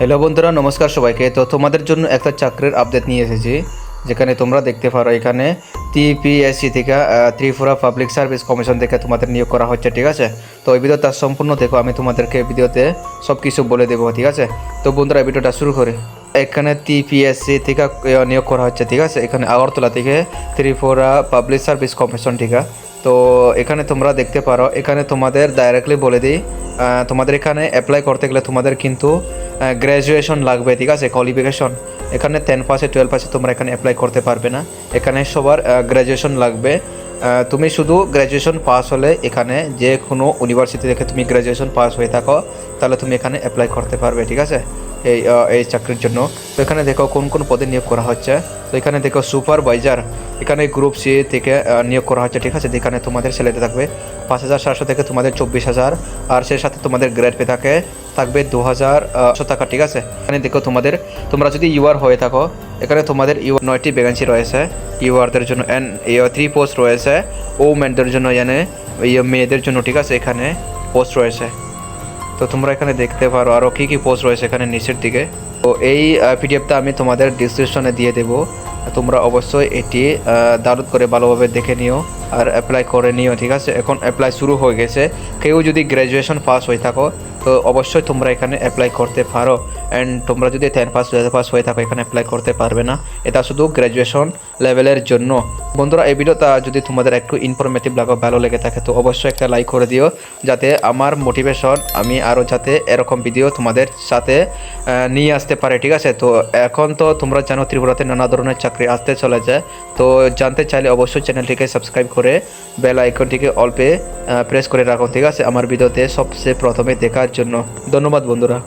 Hello বন্ধুরা, নমস্কার সবাইকে। তো তোমাদের জন্য একটা চাকরির আপডেট নিয়ে এসেছি, যেখানে তোমরা দেখতে পারো এখানে টিপিএসসি থেকে ত্রিপুরা পাবলিক সার্ভিস কমিশন থেকে তোমাদের নিয়োগ করা হচ্ছে, ঠিক আছে? তো এই ভিডিওটা সম্পূর্ণ দেখো, আমি তোমাদেরকে ভিডিওতে সব কিছু বলে দেবো, ঠিক আছে? তো বন্ধুরা ভিডিওটা শুরু করে। এখানে টিপিএসসি থেকে নিয়োগ করা হচ্ছে, ঠিক আছে? এখানে আগরতলা থেকে ত্রিপুরা পাবলিক সার্ভিস কমিশন ঠিক তো এখানে তোমরা দেখতে পারো, এখানে তোমাদের ডাইরেক্টলি বলে দিই তোমাদের এখানে অ্যাপ্লাই করতে গেলে তোমাদের কিন্তু গ্র্যাজুয়েশন লাগবে, ঠিক আছে? কোয়ালিফিকেশন এখানে টেন পাসে টুয়েলভ পাসে তোমরা এখানে অ্যাপ্লাই করতে পারবে না। এখানে সবার গ্র্যাজুয়েশন লাগবে। তুমি শুধু গ্র্যাজুয়েশন পাস হলে এখানে যে কোনো ইউনিভার্সিটি থেকে তুমি গ্র্যাজুয়েশন পাস হয়ে থাকো, তাহলে তুমি এখানে অ্যাপ্লাই করতে পারবে, ঠিক আছে? এই এই চাকরির জন্য। তো এখানে দেখো কোন কোন পদে নিয়োগ করা হচ্ছে। তো এখানে দেখো সুপারভাইজার এখানে গ্রুপ সি থেকে নিয়োগ করা হচ্ছে, ঠিক আছে? যেখানে তোমাদের স্যালারি থাকবে পাঁচ হাজার সাতশো থেকে তোমাদের চব্বিশ হাজার। আর সেই সাথে তোমাদের গ্রেড পে থাকে থাকবে দু হাজার টাকা, ঠিক আছে? এখানে দেখো তোমাদের, তোমরা যদি ইউআর হয়ে থাকো, এখানে তোমাদের ইউ নয়টি ভ্যাকেন্সি রয়েছে। ইউআরদের জন্য অ্যান্ড থ্রি পোস্ট রয়েছে। ও ম্যানদের জন্য ইয়ে মেয়েদের জন্য, ঠিক আছে? এখানে পোস্ট রয়েছে। তো তোমরা এখানে দেখতে পারো আরও কী কী পোস্ট রয়েছে এখানে নিচের দিকে। তো এই পিডিএফটা আমি তোমাদের ডিসক্রিপশনে দিয়ে দেবো। তোমরা অবশ্যই এটি দারুদ করে ভালোভাবে দেখে নিও আর অ্যাপ্লাই করে নিও, ঠিক আছে? এখন অ্যাপ্লাই শুরু হয়ে গেছে। কেউ যদি গ্র্যাজুয়েশন পাস হয়ে থাকো তো অবশ্যই তোমরা এখানে অ্যাপ্লাই করতে পারো। অ্যান্ড তোমরা যদি টেন পাস টুয়েলভ পাস হয়ে থাকো, এখানে অ্যাপ্লাই করতে পারবে না। এটা শুধু গ্র্যাজুয়েশন লেভেলের জন্য। বন্ধুরা, এই ভিডিওটা যদি তোমাদের একটু ইনফরমেটিভ লাগো, ভালো লেগে থাকে, তো অবশ্যই একটা লাইক করে দিও। যাতে আমার মোটিভেশন আমি আরও যাতে এরকম ভিডিও তোমাদের সাথে নিয়ে আসতে পারে, ঠিক আছে? তো এখন তো তোমরা জানো ত্রিপুরাতে নানা ধরনের চাকরি আসতে চলে যায় তো জানতে চাইলে অবশ্যই চ্যানেলটিকে সাবস্ক্রাইব করে বেল আইকনটিকে অল্পে প্রেস করে রাখো, ঠিক আছে? আমার ভিডিওতে সবচেয়ে প্রথমে দেখার জন্য ধন্যবাদ বন্ধুরা